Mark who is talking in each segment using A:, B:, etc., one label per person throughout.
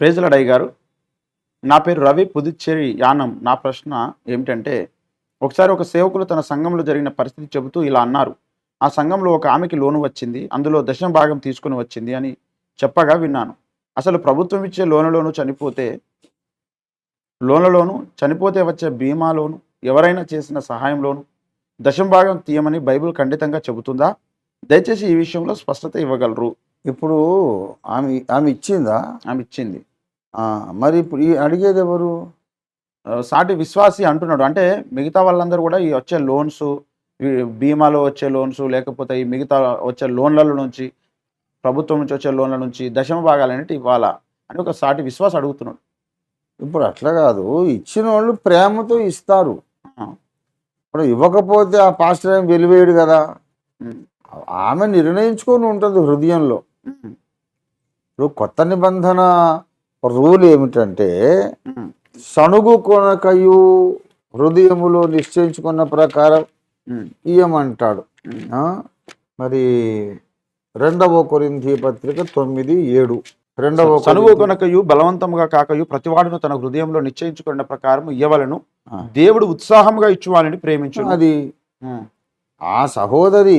A: ప్రేజలడయ్య గారు. నా పేరు రవి పుదుచ్చేరి యానం. నా ప్రశ్న ఏమిటంటే ఒకసారి ఒక సేవకులు తన సంఘంలో జరిగిన పరిస్థితి చెబుతూ ఇలా అన్నారు. ఆ సంఘంలో ఒక ఆమెకి లోను వచ్చింది. అందులో దశమ భాగం తీసుకుని వచ్చింది అని చెప్పగా విన్నాను. అసలు ప్రభుత్వం ఇచ్చే లోనులోను చనిపోతే లోన్లలోను చనిపోతే వచ్చే బీమాలోను ఎవరైనా చేసిన సహాయంలోను దశమ భాగం తీయమని బైబిల్ ఖండితంగా చెబుతుందా? దయచేసి ఈ విషయంలో స్పష్టత ఇవ్వగలరు.
B: ఇప్పుడు ఆమె ఆమె ఇచ్చిందా?
A: ఆమె ఇచ్చింది.
B: మరి ఇప్పుడు ఈ అడిగేది ఎవరు?
A: సాటి విశ్వాసి అంటున్నాడు. అంటే మిగతా వాళ్ళందరూ కూడా ఈ వచ్చే లోన్స్ బీమాలో వచ్చే లోన్స్ లేకపోతే ఈ మిగతా వచ్చే లోన్ల నుంచి ప్రభుత్వం నుంచి వచ్చే లోన్ల నుంచి దశమ భాగాలన్నిటి ఇవ్వాలా అని ఒక సాటి విశ్వాస అడుగుతున్నాడు.
B: ఇప్పుడు అట్లా కాదు. ఇచ్చిన వాళ్ళు ప్రేమతో ఇస్తారు. ఇప్పుడు ఇవ్వకపోతే ఆ పాస్టర్ ఏం వెలివేయడు కదా? ఆమె నిర్ణయించుకొని ఉంటుంది హృదయంలో. ఇప్పుడు కొత్త నిబంధన రూల్ ఏమిటంటే సణుగు కొనకయు హృదయములో నిశ్చయించుకున్న ప్రకారం ఇయ్యమంటాడు? మరి రెండవ కొరింథీ పత్రిక తొమ్మిది ఏడు. రెండవ
A: సనువు
B: కొరింథీ-
A: కొనకయు బలవంతముగా కాకయు ప్రతివాడును తన హృదయంలో నిశ్చయించుకున్న ప్రకారం ఇయ్యవలను. దేవుడు ఉత్సాహముగా ఇచ్చువాలని ప్రేమించు
B: అది ఆ సహోదరి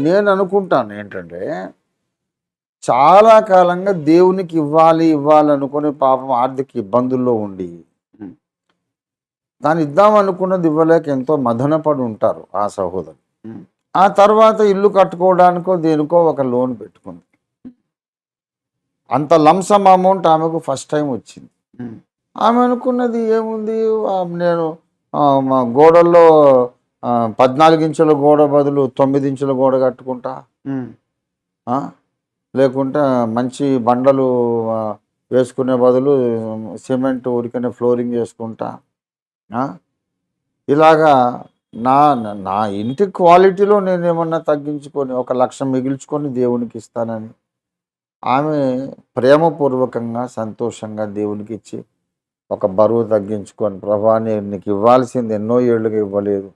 B: నేను అనుకుంటాను ఏంటంటే చాలా కాలంగా దేవునికి ఇవ్వాలి ఇవ్వాలి అనుకుని పాపం ఆర్థిక ఇబ్బందుల్లో ఉండి. దాన్ని ఇద్దాం అనుకున్నది ఇవ్వలేక ఎంతో మదనపడి ఉంటారు ఆ సహోదరు. ఆ తర్వాత ఇల్లు కట్టుకోవడానికో దేనికో ఒక లోన్ పెట్టుకుంది. అంత లంసమ్ అమౌంట్ ఆమెకు ఫస్ట్ టైం వచ్చింది. ఆమె అనుకున్నది ఏముంది? నేను మా గోడల్లో పద్నాలుగు ఇంచుల గోడ బదులు తొమ్మిది ఇంచుల గోడ కట్టుకుంటా? లేకుంటే మంచి బండలు వేసుకునే బదులు సిమెంట్ ఉరికనే ఫ్లోరింగ్ చేసుకుంటా. ఇలాగా నా నా ఇంటి క్వాలిటీలో నేను ఏమన్నా తగ్గించుకొని ఒక లక్ష మిగిల్చుకొని దేవునికి ఇస్తానని ఆమె ప్రేమపూర్వకంగా సంతోషంగా దేవునికి ఇచ్చి ఒక బరువు తగ్గించుకొని ప్రభా నేను నీకు ఇవ్వాల్సింది ఎన్నో ఏళ్ళుగా ఇవ్వలేదు.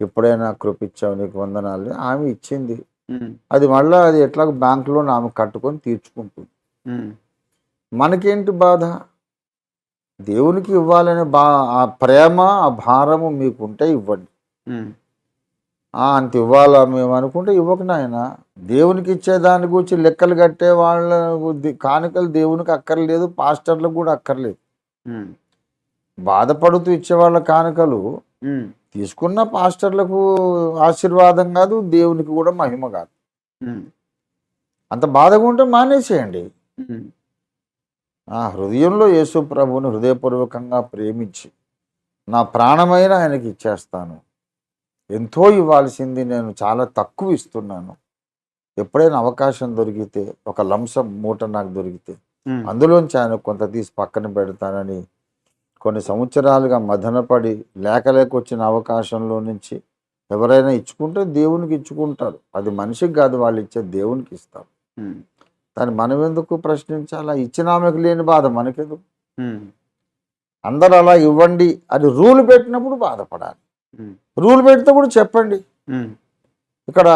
B: ఎప్పుడైనా కృపించావు నీకు వందనాలు. ఆమె ఇచ్చింది. అది మళ్ళీ అది ఎట్లా బ్యాంకులో ఆమె కట్టుకొని తీర్చుకుంటుంది. మనకేంటి బాధ? దేవునికి ఇవ్వాలనే బా ఆ ప్రేమ ఆ భారము మీకుంటే ఇవ్వండి. అంత ఇవ్వాలా మేము అనుకుంటే ఇవ్వక నాయన. దేవునికి ఇచ్చే దాని గురించి లెక్కలు కట్టే వాళ్ళ కానుకలు దేవునికి అక్కర్లేదు పాస్టర్లకు కూడా అక్కర్లేదు. బాధపడుతూ ఇచ్చే వాళ్ళ కానుకలు తీసుకున్న పాస్టర్లకు ఆశీర్వాదం కాదు దేవునికి కూడా మహిమ కాదు. అంత బాధగా ఉంటే మానేసేయండి. ఆ హృదయంలో యేసు ప్రభువుని హృదయపూర్వకంగా ప్రేమించి నా ప్రాణమైన ఆయనకి ఇచ్చేస్తాను. ఎంతో ఇవ్వాల్సింది నేను చాలా తక్కువ ఇస్తున్నాను. ఎప్పుడైనా అవకాశం దొరికితే ఒక లంసం మూట నాకు దొరికితే అందులోంచి ఆయన కొంత తీసి పక్కన పెడతానని కొన్ని సంవత్సరాలుగా మదనపడి లేక లేక వచ్చిన అవకాశంలో నుంచి ఎవరైనా ఇచ్చుకుంటే దేవునికి ఇచ్చుకుంటారు. అది మనిషికి కాదు వాళ్ళు ఇచ్చే దేవునికి ఇస్తారు. దాన్ని మనం ఎందుకు ప్రశ్నించాలా? ఇచ్చిన ఆమెకు లేని బాధ మనకెందుకు? అందరూ అలా ఇవ్వండి అని రూల్ పెట్టినప్పుడు బాధపడాలి. రూల్ పెడితే కూడా చెప్పండి ఇక్కడ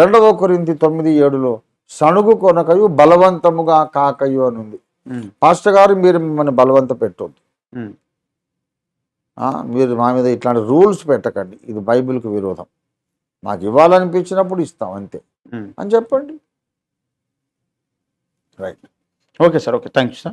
B: రెండవ కొరింది తొమ్మిది ఏడులో సణుగు కొనకయు బలవంతముగా కాకయు అని ఉంది. పాస్టర్ గారు మీరు మిమ్మల్ని బలవంత పెట్టొద్దు. మీరు మా మీద ఇట్లాంటి రూల్స్ పెట్టకండి. ఇది బైబిల్కి విరోధం. నాకు ఇవ్వాలనిపించినప్పుడు ఇస్తాం అంతే. అని చెప్పండి. Right.
A: Okay sir okay. Thank you sir.